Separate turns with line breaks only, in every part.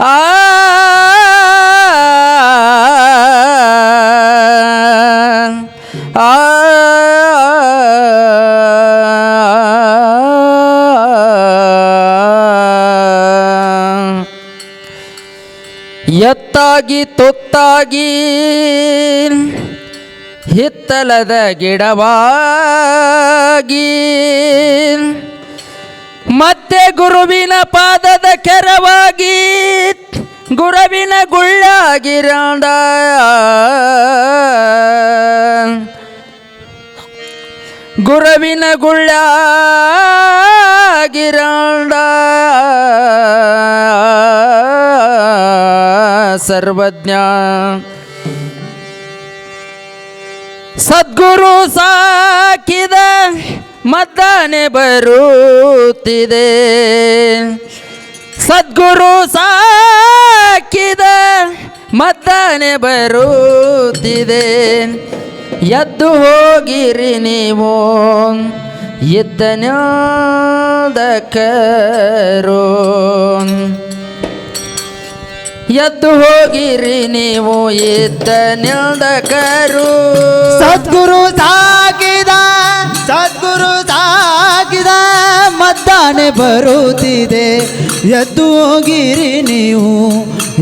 ಆ ಎತ್ತಾಗಿ ತುತ್ತಾಗಿ ಹಿತ್ತಲದ ಗಿಡವಾಗಿ ಗುರುವಿನ ಪಾದದ ಕೆರವಾಗಿ ಗುರುವಿನ ಗುಳ್ಳಾಗಿರಾಂಡ. ಗುರುವಿನ ಗುಳ್ಳಾಗಿರಾಂಡ. ಸರ್ವಜ್ಞ. ಸದ್ಗುರು ಸಾಕಿದ ಮದ್ದಾನೆ ಬರುತ್ತಿದೆ. ಸದ್ಗುರು ಸಾಕಿದ ಮದ್ದಾನೆ ಬರುತ್ತಿದೆ. ಎದ್ದು ಹೋಗಿರಿ ನೀವು ಇದ್ದನ್ಯಾದಕರು ಎದ್ದು ಹೋಗಿರಿ ನೀವು ಇದ್ದ ನಿಲ್ದಕರು.
ಸದ್ಗುರು ಸಾಕಿದ ಸದ್ಗುರು ಸಾಕಿದ ಮದ್ದಾನೆ ಬರುತ್ತಿದೆ. ಎದ್ದು ಹೋಗಿರಿ ನೀವು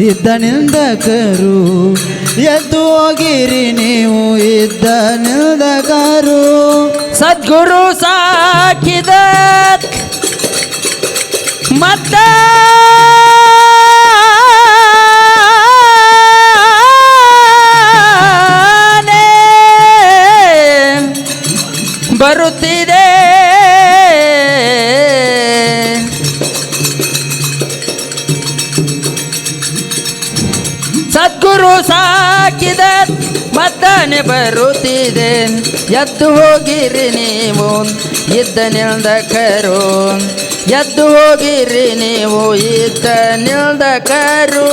ಇದ್ದ ನಿಲ್ದಕರು. ಎದ್ದು ಹೋಗಿರಿ ನೀವು ಇದ್ದ ನಿಲ್ದಕರು.
ಸದ್ಗುರು ಸಾಕಿದ ಮತ್ತ ಸದ್ಗುರು ಸಾಕಿದ ಮದ್ದಾನೆ ಬರುತ್ತಿದೆ. ಎದ್ದು ಹೋಗಿರಿ ನೀವು, ಇದ್ದ ನಿಲ್ದಕರು. ಎದ್ದು ಹೋಗಿರಿ ನೀವು, ಇದ್ದ ನಿಲ್ದಕರು.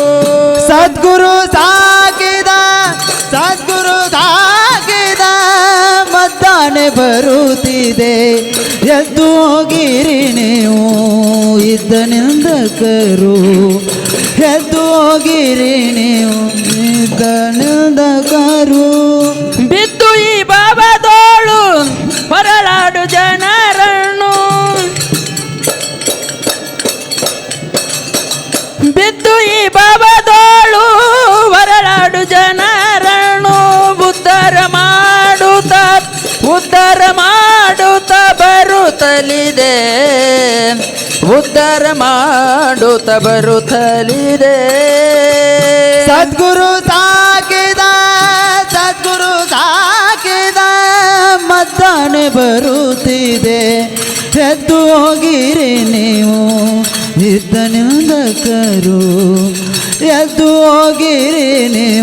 ಸದ್ಗುರು ಸಾಕಿದ ಸದ್ಗುರು ಸಾಕಿದ ಮದ್ದಾನೆ ಬರುತ್ತಿದೆ. ಎದ್ದು ಹೋಗಿರಿ ನೀವು, ಇದ್ದ ನಿಲ್ದ ಎದ್ದು ಹೋಗಿರಿ ನೀವು ಇದ್ದ ನಿಂದಕರು
ಮಾಡುತ್ತ ಬರುತ್ತಲಿದೆ.
ಸದ್ಗುರು ಸಾಕಿದ ಸದ್ಗುರು ಸಾಕಿದ ಮದ್ದಾನೆ ಬರುತ್ತಿದೆ. ಎದ್ದು ಹೋಗಿರಿ ನೀವು ಇದ್ದ ಕರು ಎದ್ದು ಹೋಗಿರಿ ನೀವು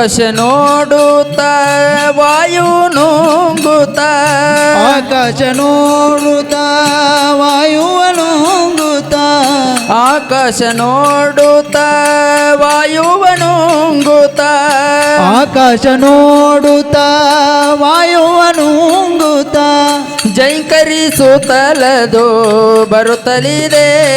ಆಕಾಶ ನೋಡುತ್ತ ವಾಯು ನುಂಗುತ್ತ.
ಆಕಾಶ ನೋಡುತ್ತ ವಾಯು ನುಂಗುತ್ತ.
ಆಕಾಶ ನೋಡುತ್ತ ವಾಯುವ ನುಂಗುತ್ತ.
ಆಕಾಶ ನೋಡುತ್ತ ವಾಯು ನುಂಗುತ್ತ.
ಜೈಕರಿಸುತ್ತಲದು ಬರುತ್ತಲಿದೆ.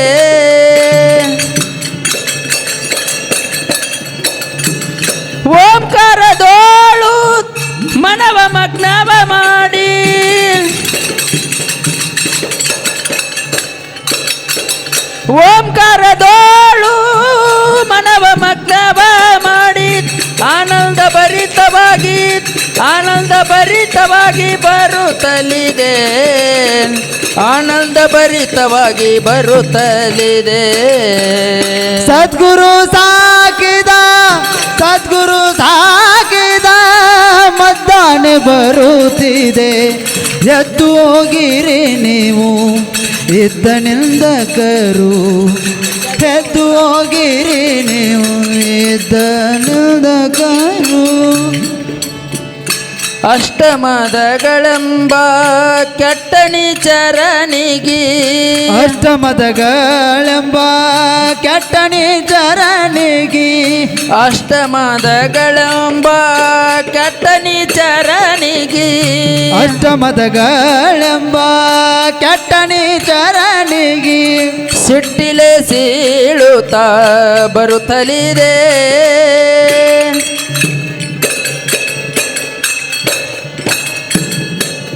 ಮನವ ಮಗ್ನವ ಮಾಡಿ. ಓಂಕಾರದೋಳು ಮನವ ಮಗ್ನವ ಮಾಡಿ. ಆನಂದ ಭರಿತವಾಗಿ ಆನಂದ ಭರಿತವಾಗಿ ಬರುತ್ತಲಿದೆ. ಆನಂದ ಭರಿತವಾಗಿ ಬರುತ್ತಲಿದೆ.
ಸದ್ಗುರು ಸಾಕಿದ, ಸದ್ಗುರು ಬರುತ್ತಿದೆ. ಎದ್ದು ಹೋಗಿರಿ ನೀವು ಇದ್ದನಿಂದ ಕರು. ಎದ್ದು ಹೋಗಿರಿ ನೀವು ಇದ್ದನಿಂದ ನಿಂದಕರು
ಅಷ್ಟಮದಗಳೆಂಬ ಕೆಟ್ಟಣಿ ಚರಣಿಗಿ.
ಅಷ್ಟಮದಗಳೆಂಬ ಕೆಟ್ಟಣಿ ಚರಣಿಗಿ.
ಅಷ್ಟಮದಗಳೆಂಬ ಕೆಟ್ಟಣಿ ಚರಣಿಗಿ.
ಅಷ್ಟಮದಗಳೆಂಬ ಕೆಟ್ಟಣಿ ಚರಣಿಗಿ.
ಸಿಟ್ಟಿಲೆ ಸೀಳುತ್ತಾ ಬರುತ್ತಲಿದೆ.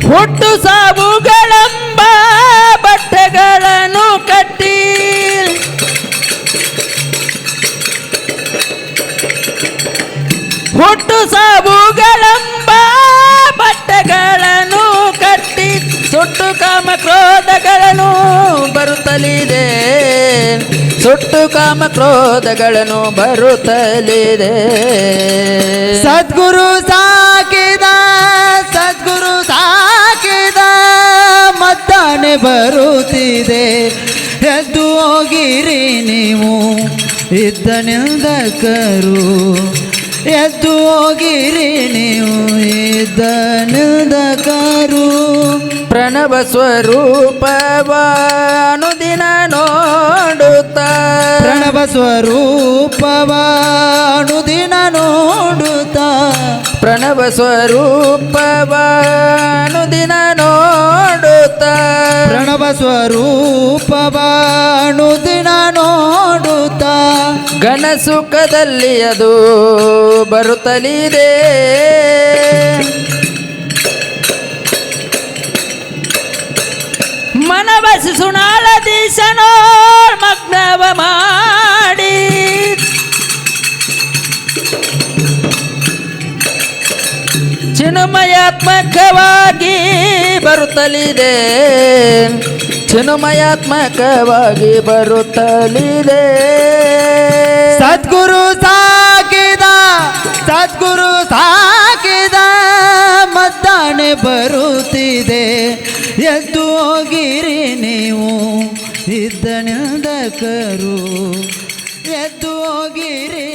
ಹುಟ್ಟು ಸಾವುಗಳೆಂಬ ಬಟ್ಟೆಗಳನ್ನು ಕಟ್ಟಿ. ಹುಟ್ಟು ಸಾವುಗಳೆಂಬ ಬಟ್ಟೆಗಳನ್ನು ಕಟ್ಟಿ. ಸುಟ್ಟು ಕಾಮ ಕ್ರೋಧಗಳನ್ನು ಬರುತ್ತಲಿದೆ. ಸುಟ್ಟು ಕಾಮ ಕ್ರೋಧಗಳನ್ನು ಬರುತ್ತಲಿದೆ.
ಸದ್ಗುರು ಸಾಕಿದ ಮದ್ದಾನೆ ಬರುತ್ತಿದೆ. ಎದ್ದು ಹೋಗಿರಿ ನೀವು. ಇದ್ದ ಕರು ಎದ್ದು ಹೋಗಿರಿ ನೀವು. ಇದ್ದ ಕರು
ಪ್ರಣವ ಸ್ವರೂಪವ ಅನುದಿನ ನೋಡುತ್ತ.
ಪ್ರಣವ ಸ್ವರೂಪವ ಅನುದಿನ ನೋಡುತ್ತಾ.
ಪ್ರಣವ ಸ್ವರೂಪವ ದಿನ ನೋಡುತ್ತ.
ಪ್ರಣವ ಸ್ವರೂಪವನು ದಿನ ನೋಡುತ್ತ.
ಘನ ಸುಖದಲ್ಲಿ ಅದು ಬರುತ್ತಲಿದೆ. ಮನವಸಿ ಸುಣಾಳ ದೀಶನೋ ಮಗ್ನವ ಮಾಡಿ ಚಿನ್ಮಯಾತ್ಮಕವಾಗಿ ಬರುತ್ತಲಿದೆ. ಚಿನ್ಮಯಾತ್ಮಕವಾಗಿ ಬರುತ್ತಲಿದೆ.
ಸದ್ಗುರು ಸಾಕಿದ ಸದ್ಗುರು ಸಾಕಿದ ಮದ್ದಾನೆ ಬರುತ್ತಿದೆ. ಎದ್ದು ಹೋಗಿರಿ ನೀವು, ಇದ್ದ ಕರು ಎದ್ದು ಹೋಗಿರಿ